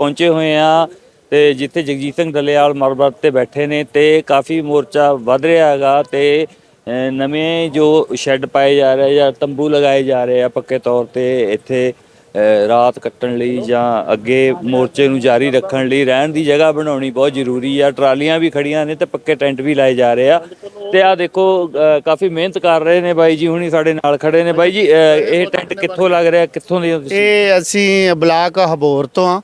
ਪਹੁੰਚੇ ਹੋਏ ਆ ਤੇ ਜਿੱਥੇ ਜਗਜੀਤ ਸਿੰਘ ਡੱਲੇਵਾਲ ਮਰਬਤ ਤੇ ਬੈਠੇ ਨੇ ਤੇ ਕਾਫੀ ਮੋਰਚਾ ਵੱਧ ਰਿਹਾ ਹੈਗਾ ਤੇ ਨਵੇਂ ਜੋ ਸ਼ੈੱਡ ਪਾਏ ਜਾ ਰਹੇ ਜਾਂ ਤੰਬੂ ਲਗਾਏ ਜਾ ਰਹੇ ਆ ਪੱਕੇ ਤੌਰ ਤੇ ਇੱਥੇ ਰਾਤ ਕੱਟਣ ਲਈ ਜਾਂ ਅੱਗੇ ਮੋਰਚੇ ਨੂੰ ਜਾਰੀ ਰੱਖਣ ਲਈ ਰਹਿਣ ਦੀ ਜਗ੍ਹਾ ਬਣਾਉਣੀ ਬਹੁਤ ਜ਼ਰੂਰੀ ਆ। ਟਰਾਲੀਆਂ ਵੀ ਖੜੀਆਂ ਨੇ ਤੇ ਪੱਕੇ ਟੈਂਟ ਵੀ ਲਾਏ ਜਾ ਰਹੇ ਆ। ਤੇ ਆ ਦੇਖੋ ਕਾਫੀ ਮਿਹਨਤ ਕਰ ਰਹੇ ਨੇ ਬਾਈ ਜੀ ਹੁਣੀ ਸਾਡੇ ਨਾਲ ਖੜੇ ਨੇ। ਬਾਈ ਜੀ ਇਹ ਟੈਂਟ ਕਿੱਥੋਂ ਲੱਗ ਰਿਹਾ? ਕਿੱਥੋਂ ਦੇ ਇਹ ਅਸੀਂ ਬਲਾਕ ਹਬੋਰ ਤੋਂ ਆ।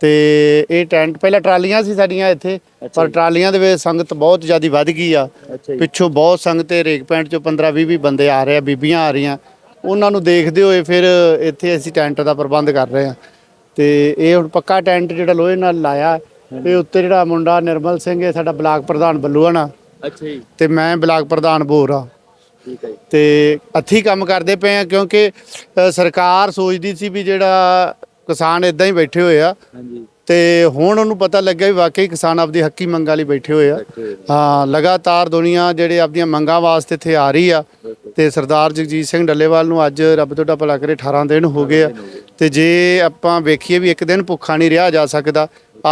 ਤੇ ਇਹ ਟੈਂਟ ਪਹਿਲਾਂ ਟਰਾਲੀਆਂ ਸੀ ਸਾਡੀਆਂ ਇੱਥੇ ਪਰ ਟਰਾਲੀਆਂ ਦੇ ਵਿੱਚ ਸੰਗਤ ਬਹੁਤ ਜ਼ਿਆਦਾ ਵੱਧ ਗਈ ਆ। ਪਿੱਛੋਂ ਬਹੁਤ ਸੰਗਤ ਤੇ ਰੇਕ ਪੈਂਟ ਚੋਂ 15 20 20 ਬੰਦੇ ਆ ਰਹੇ ਆ ਬੀਬੀਆਂ ਆ ਰਹੀਆਂ। ਉਹਨਾਂ ਨੂੰ ਦੇਖਦੇ ਹੋਏ ਫਿਰ ਇੱਥੇ ਅਸੀਂ ਟੈਂਟ ਦਾ ਪ੍ਰਬੰਧ ਕਰ ਰਹੇ ਆ। ਤੇ ਇਹ ਹੁਣ ਪੱਕਾ ਟੈਂਟ ਜਿਹੜਾ ਲੋਹੇ ਨਾਲ ਲਾਇਆ ਤੇ ਉੱਤੇ ਜਿਹੜਾ ਮੁੰਡਾ ਨਿਰਮਲ ਸਿੰਘ ਹੈ ਸਾਡਾ ਬਲਾਕ ਪ੍ਰਧਾਨ ਬੱਲੂਆਣਾ। ਅੱਛਾ ਜੀ। ਤੇ ਮੈਂ ਬਲਾਕ ਪ੍ਰਧਾਨ ਬੋਰ ਆ। ਠੀਕ ਹੈ ਜੀ। ਤੇ ਅੱਥੀ ਕੰਮ ਕਰਦੇ ਪਏ ਆ ਕਿਉਂਕਿ ਸਰਕਾਰ ਸੋਚਦੀ ਸੀ ਵੀ ਜਿਹੜਾ ਕਿਸਾਨ ਇਦਾਂ ਹੀ ਬੈਠੇ ਹੋਏ ਆ। ਹਾਂਜੀ। ਤੇ ਹੁਣ ਉਹਨੂੰ ਪਤਾ ਲੱਗਿਆ ਵੀ ਵਾਕਈ ਕਿਸਾਨ ਆਪਦੀ ਹੱਕੀ ਮੰਗਾਂ ਲਈ ਬੈਠੇ ਹੋਏ ਆ। ਹਾਂ ਲਗਾਤਾਰ ਦੁਨੀਆ ਜਿਹੜੇ ਆਪਦੀਆਂ ਮੰਗਾਂ ਵਾਸਤੇ ਇੱਥੇ ਆ ਰਹੀ ਆ ਤੇ ਸਰਦਾਰ ਜਗਜੀਤ ਸਿੰਘ ਡੱਲੇਵਾਲ ਨੂੰ ਅੱਜ ਰੱਬ ਤੁਹਾਡਾ ਭਲਾ ਕਰੇ 18 ਦਿਨ ਹੋ ਗਏ ਆ। ਤੇ ਜੇ ਆਪਾਂ ਵੇਖੀਏ ਵੀ ਇੱਕ ਦਿਨ ਭੁੱਖਾ ਨਹੀਂ ਰਿਹਾ ਜਾ ਸਕਦਾ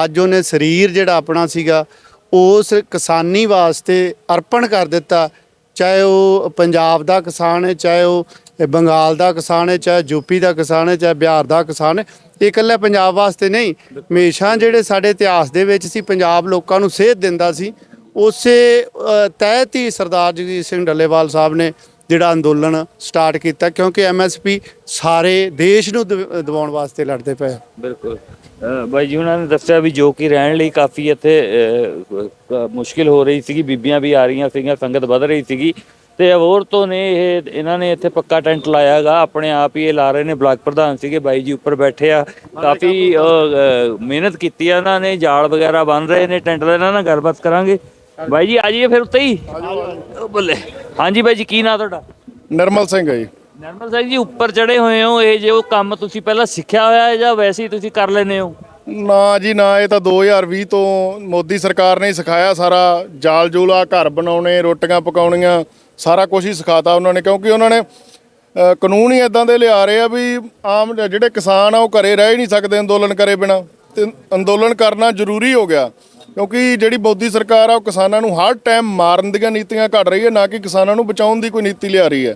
ਅੱਜ ਉਹਨੇ ਸਰੀਰ ਜਿਹੜਾ ਆਪਣਾ ਸੀਗਾ ਉਸ ਕਿਸਾਨੀ ਵਾਸਤੇ ਅਰਪਣ ਕਰ ਦਿੱਤਾ ਚਾਹੇ ਉਹ ਪੰਜਾਬ ਦਾ ਕਿਸਾਨ ਹੈ ਚਾਹੇ ਉਹ ਬੰਗਾਲ ਦਾ ਕਿਸਾਨ ਹੈ, ਚਾਹੇ ਯੂਪੀ ਦਾ ਕਿਸਾਨ ਹੈ, ਚਾਹੇ ਬਿਹਾਰ ਦਾ ਕਿਸਾਨ ਹੈ, ਇਹ ਇਕੱਲਾ ਪੰਜਾਬ ਵਾਸਤੇ ਨਹੀਂ, ਹਮੇਸ਼ਾ ਜਿਹੜੇ ਸਾਡੇ ਇਤਿਹਾਸ ਦੇ ਵਿੱਚ ਸੀ, ਪੰਜਾਬ ਲੋਕਾਂ ਨੂੰ ਸੇਧ ਦਿੰਦਾ ਸੀ, ਉਸੇ ਤਹਿਤ ਹੀ ਸਰਦਾਰ ਜਗਜੀਤ ਸਿੰਘ ਡੱਲੇਵਾਲ ਸਾਹਿਬ ਨੇ ਜਿਹੜਾ ਅੰਦੋਲਨ ਸਟਾਰਟ ਕੀਤਾ, ਕਿਉਂਕਿ ਐਮਐਸਪੀ ਸਾਰੇ ਦੇਸ਼ ਨੂੰ ਦਿਵ- ਦਿਵਾਉਣ ਵਾਸਤੇ ਲੜਦੇ ਪਏ ਬਿਲਕੁਲ। ਬਾਈ ਜੀ, ਉਹਨਾਂ ਨੇ ਦੱਸਿਆ ਵੀ ਜੋ ਕਿ ਰਹਿਣ ਲਈ ਕਾਫੀ ਇੱਥੇ ਮੁਸ਼ਕਿਲ ਹੋ ਰਹੀ ਸੀਗੀ, ਬੀਬੀਆਂ ਵੀ ਆ ਰਹੀਆਂ ਸੀਗੀਆਂ, ਸੰਗਤ ਵੱਧ ਰਹੀ ਸੀਗੀ। ਤੇ ਅਬੋਰ ਤੋਂ ਨੇ ਇਹ ਇਹਨਾਂ ਨੇ ਇੱਥੇ ਪੱਕਾ ਟੈਂਟ ਲਾਇਆਗਾ ਆਪਣੇ ਆਪ ਹੀ ਇਹ ਲਾ ਰਹੇ ਨੇ ਬਲਾਕ ਪ੍ਰਧਾਨ ਸੀਗੇ ਬਾਈ ਜੀ ਉੱਪਰ ਬੈਠੇ ਆ। ਕਾਫੀ ਮਿਹਨਤ ਕੀਤੀ ਆ ਇਹਨਾਂ ਨੇ ਜਾਲ ਵਗੈਰਾ ਬਣ ਰਹੇ ਨੇ ਟੈਂਟ ਦਾ ਇਹਨਾਂ ਨਾਲ ਗੱਲਬਾਤ ਕਰਾਂਗੇ। ਬਾਈ ਜੀ ਆ ਜਾਈਏ ਫਿਰ ਉੱਤੇ ਹੀ? ਬੱਲੇ। ਹਾਂਜੀ ਬਾਈ ਜੀ ਕੀ ਨਾਂ ਤੁਹਾਡਾ? ਨਿਰਮਲ ਸਿੰਘ ਹੈ ਜੀ। ਨਰਮਲ ਸਿੰਘ ਜੀ ਉੱਪਰ ਚੜੇ ਹੋਏ ਹੋ ਇਹ ਜੋ ਕੰਮ ਤੁਸੀਂ ਪਹਿਲਾਂ ਸਿੱਖਿਆ ਹੋਇਆ ਹੈ ਜਾਂ ਵੈਸੇ ਹੀ ਤੁਸੀਂ ਕਰ ਲੈਨੇ ਹੋ? ਨਾ ਜੀ ਨਾ ਇਹ ਤਾਂ 2020 ਤੋਂ ਮੋਦੀ ਸਰਕਾਰ ਨੇ ਸਿਖਾਇਆ ਸਾਰਾ ਜਾਲ ਜੂਲਾ ਘਰ ਬਣਾਉਣੇ ਰੋਟੀਆਂ ਪਕਾਉਣੀਆਂ ਸਾਰਾ ਕੁਝ ਹੀ ਸਿਖਾਤਾ ਉਹਨਾਂ ਨੇ, ਕਿਉਂਕਿ ਉਹਨਾਂ ਨੇ ਕਾਨੂੰਨ ਹੀ ਇਦਾਂ ਦੇ ਲਿਆ ਰਹੇ ਆ ਵੀ ਆਮ ਜਿਹੜੇ ਕਿਸਾਨ ਆ ਉਹ ਘਰੇ ਰਹਿ ਹੀ ਨਹੀਂ ਸਕਦੇ ਅੰਦੋਲਨ ਕਰੇ ਬਿਨਾ। ਤੇ ਅੰਦੋਲਨ ਕਰਨਾ ਜ਼ਰੂਰੀ ਹੋ ਗਿਆ, ਕਿਉਂਕਿ ਜਿਹੜੀ ਮੋਦੀ ਸਰਕਾਰ ਆ ਉਹ ਕਿਸਾਨਾਂ ਨੂੰ ਹਰ ਟਾਈਮ ਮਾਰਨ ਦੀਆਂ ਨੀਤੀਆਂ ਘੜ ਰਹੀ ਹੈ, ਨਾ ਕਿ ਕਿਸਾਨਾਂ ਨੂੰ ਬਚਾਉਣ ਦੀ ਕੋਈ ਨੀਤੀ ਲਿਆ ਰਹੀ ਹੈ।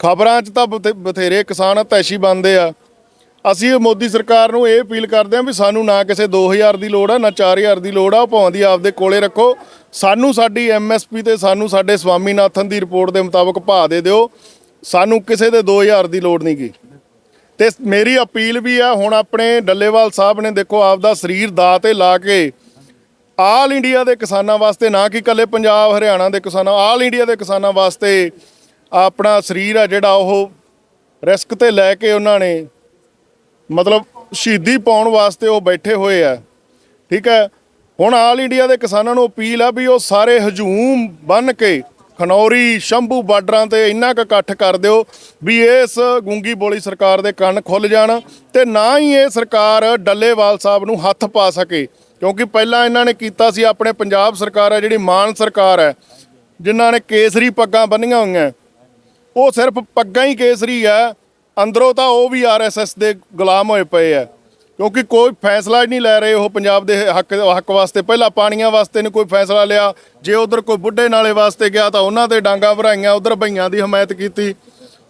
ਖਬਰਾਂ 'ਚ ਤਾਂ ਬਥੇ- ਬਥੇਰੇ ਕਿਸਾਨ ਹਤੈਸ਼ੀ ਬੰਦੇ ਆ ਅਸੀਂ ਮੋਦੀ ਸਰਕਾਰ ਨੂੰ ਇਹ ਅਪੀਲ ਕਰਦੇ ਹਾਂ ਵੀ ਸਾਨੂੰ ਨਾ ਕਿਸੇ 2000 ਦੀ ਲੋੜ ਆ, ਨਾ 4000 ਦੀ ਲੋੜ ਆ, ਉਹ ਭਾਵੇਂ ਦੀ ਆਪਦੇ ਕੋਲੇ ਰੱਖੋ। ਸਾਨੂੰ ਸਾਡੀ ਐਮਐਸਪੀ ਤੇ ਸਾਨੂੰ ਸਾਡੇ ਸਵਾਮੀਨਾਥਨ ਦੀ ਰਿਪੋਰਟ ਦੇ ਮੁਤਾਬਕ ਭਾਅ ਦੇ ਦਿਓ। ਸਾਨੂੰ ਕਿਸੇ ਦੇ 2000 ਦੀ ਲੋੜ ਨਹੀਂ ਗੀ। ਤੇ ਮੇਰੀ ਅਪੀਲ ਵੀ ਆ, ਹੁਣ ਆਪਣੇ ਡੱਲੇਵਾਲ ਸਾਹਿਬ ਨੇ ਦੇਖੋ ਆਪਦਾ ਸਰੀਰ ਦਾ ਤੇ ਲਾ ਕੇ ਆਲ ਇੰਡੀਆ ਦੇ ਕਿਸਾਨਾਂ ਵਾਸਤੇ, ਨਾ ਕਿ ਕੱਲੇ ਪੰਜਾਬ, ਹਰਿਆਣਾ ਦੇ ਕਿਸਾਨਾਂ, ਆਲ ਇੰਡੀਆ ਦੇ ਕਿਸਾਨਾਂ ਵਾਸਤੇ ਆਪਣਾ ਸਰੀਰ ਆ ਜਿਹੜਾ ਉਹ ਰਿਸਕ ਤੇ ਲੈ ਕੇ ਉਹਨਾਂ ਨੇ ਮਤਲਬ ਸ਼ਹੀਦੀ ਪਾਉਣ ਵਾਸਤੇ ਉਹ ਬੈਠੇ ਹੋਏ ਆ। ਠੀਕ ਹੈ? ਹੁਣ ਆਲ ਇੰਡੀਆ ਦੇ ਕਿਸਾਨਾਂ ਨੂੰ ਅਪੀਲ ਆ ਵੀ ਉਹ ਸਾਰੇ ਹਜੂਮ ਬੰਨ ਕੇ ਖਨੌਰੀ, ਸ਼ੰਭੂ ਬਾਰਡਰਾਂ ਤੇ ਇੰਨਾ ਕੁ ਇਕੱਠ ਕਰ ਦਿਓ ਵੀ ਇਸ ਗੂੰਗੀ ਬੋਲੀ ਸਰਕਾਰ ਦੇ ਕੰਨ ਖੁੱਲ ਜਾਣ ਤੇ ਨਾ ਹੀ ਇਹ ਸਰਕਾਰ ਡੱਲੇਵਾਲ ਸਾਹਿਬ ਨੂੰ ਹੱਥ ਪਾ ਸਕੇ। ਕਿਉਂਕਿ ਪਹਿਲਾਂ ਇਹਨਾਂ ਨੇ ਕੀਤਾ ਸੀ, ਆਪਣੇ ਪੰਜਾਬ ਸਰਕਾਰ ਹੈ ਜਿਹੜੀ ਮਾਨ ਸਰਕਾਰ ਹੈ, ਜਿਨ੍ਹਾਂ ਨੇ ਕੇਸਰੀ ਪੱਗਾਂ ਬੰਨੀਆਂ ਹੋਈਆਂ। ਉਹ ਸਿਰਫ ਪੱਗਾਂ ਹੀ ਕੇਸਰੀ ਹੈ ਅੰਦਰੋਂ ਤਾਂ ਉਹ ਵੀ ਆਰਐਸਐਸ ਦੇ ਗੁਲਾਮ ਹੋਏ ਪਏ ਆ ਕਿਉਂਕਿ ਕੋਈ ਫੈਸਲਾ ਹੀ ਨਹੀਂ ਲੈ ਰਹੇ ਉਹ ਪੰਜਾਬ ਦੇ ਹੱਕ ਹੱਕ ਵਾਸਤੇ। ਪਹਿਲਾਂ ਪਾਣੀਆਂ ਵਾਸਤੇ ਨਹੀਂ ਕੋਈ ਫੈਸਲਾ ਲਿਆ। ਜੇ ਉਧਰ ਕੋਈ ਬੁੱਢੇ ਨਾਲੇ ਵਾਸਤੇ ਗਿਆ ਤਾਂ ਉਹਨਾਂ ਤੇ ਡਾਂਗਾ ਭਰਾਈਆਂ, ਉਧਰ ਭਈਆਂ ਦੀ ਹਮਾਇਤ ਕੀਤੀ।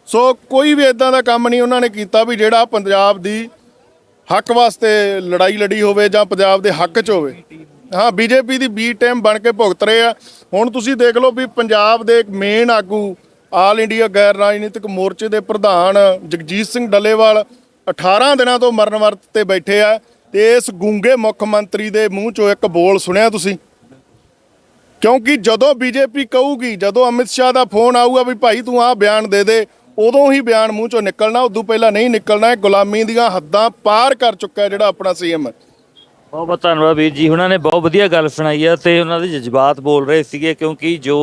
ਸੋ ਕੋਈ ਵੀ ਇਦਾਂ ਦਾ ਕੰਮ ਨਹੀਂ ਉਹਨਾਂ ਨੇ ਕੀਤਾ ਵੀ ਜਿਹੜਾ ਪੰਜਾਬ ਦੀ ਹੱਕ ਵਾਸਤੇ ਲੜਾਈ ਲੜੀ ਹੋਵੇ ਜਾਂ ਪੰਜਾਬ ਦੇ ਹੱਕ 'ਚ ਹੋਵੇ। ਹਾਂ, ਬੀਜੇਪੀ ਦੀ ਬੀ ਟੀਮ ਬਣ ਕੇ ਭੁਗਤ ਰਹੇ ਆ। ਹੁਣ ਤੁਸੀਂ ਦੇਖ ਲਓ ਵੀ ਪੰਜਾਬ ਦੇ ਮੇਨ ਆਗੂ ਆਲ ਇੰਡੀਆ ਗੈਰ ਰਾਜਨੀਤਿਕ ਮੋਰਚੇ ਦੇ ਪ੍ਰਧਾਨ ਜਗਜੀਤ ਸਿੰਘ ਡੱਲੇਵਾਲ 18 ਦਿਨਾਂ ਤੋਂ ਮਰਨ ਵਰਤ ਤੇ ਬੈਠੇ ਆ ਤੇ ਇਸ ਗੂੰਗੇ ਮੁੱਖ ਮੰਤਰੀ ਦੇ ਮੂੰਹ ਚੋਂ ਇੱਕ ਬੋਲ ਸੁਣਿਆ ਤੁਸੀਂ? ਕਿਉਂਕਿ ਜਦੋਂ ਬੀਜੇਪੀ ਕਹੂਗੀ, ਜਦੋਂ ਅਮਿਤ ਸ਼ਾਹ ਦਾ ਫੋਨ ਆਊਗਾ ਵੀ ਭਾਈ ਤੂੰ ਆਹ ਬਿਆਨ ਦੇ ਦੇ, ਉਦੋਂ ਹੀ ਬਿਆਨ ਮੂੰਹ ਚੋਂ ਨਿਕਲਣਾ, ਉਦੋਂ ਪਹਿਲਾਂ ਨਹੀਂ ਨਿਕਲਣਾ, ਇਹ ਗੁਲਾਮੀ ਦੀਆਂ ਹੱਦਾਂ ਪਾਰ ਕਰ ਚੁੱਕਾ ਜਿਹੜਾ ਆਪਣਾ ਸੀਐਮ ਬਹੁਤ ਬਹੁਤ ਧੰਨਵਾਦ ਵੀਰ ਜੀ। ਉਹਨਾਂ ਨੇ ਬਹੁਤ ਵਧੀਆ ਗੱਲ ਸੁਣਾਈ ਆ ਤੇ ਉਹਨਾਂ ਦੇ ਜਜ਼ਬਾਤ ਬੋਲ ਰਹੇ ਸੀਗੇ ਕਿਉਂਕਿ ਜੋ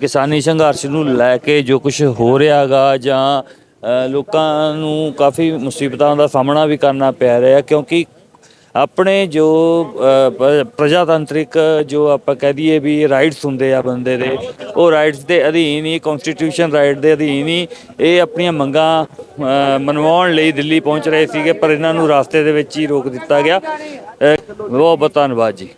ਕਿਸਾਨੀ ਸੰਘਰਸ਼ ਨੂੰ ਲੈ ਕੇ ਜੋ ਕੁਝ ਹੋ ਰਿਹਾਗਾ ਜਾਂ ਲੋਕਾਂ ਨੂੰ ਕਾਫੀ ਮੁਸੀਬਤਾਂ ਦਾ ਸਾਹਮਣਾ ਵੀ ਕਰਨਾ ਪੈ ਰਿਹਾ ਕਿਉਂਕਿ ਆਪਣੇ ਜੋ ਅ, ਪ੍ਰਜਾਤੰਤਰਿਕ ਜੋ ਆਪਾਂ ਕਹਿ ਦਈਏ ਵੀ ਰਾਈਟਸ ਹੁੰਦੇ ਆ ਬੰਦੇ ਦੇ ਉਹ ਰਾਈਟਸ ਦੇ ਅਧੀਨ ਹੀ ਕਨਸਟੀਟਿਊਸ਼ਨ ਰਾਈਟ ਦੇ ਅਧੀਨ ਹੀ ਇਹ ਆਪਣੀਆਂ ਮੰਗਾਂ ਮਨਵਾਉਣ ਲਈ ਦਿੱਲੀ ਪਹੁੰਚ ਰਹੇ ਸੀਗੇ ਪਰ ਇਹਨਾਂ ਨੂੰ ਰਾਸਤੇ ਦੇ ਵਿੱਚ ਹੀ ਰੋਕ ਦਿੱਤਾ ਗਿਆ। ਬਹੁਤ ਬਹੁਤ ਧੰਨਵਾਦ ਜੀ।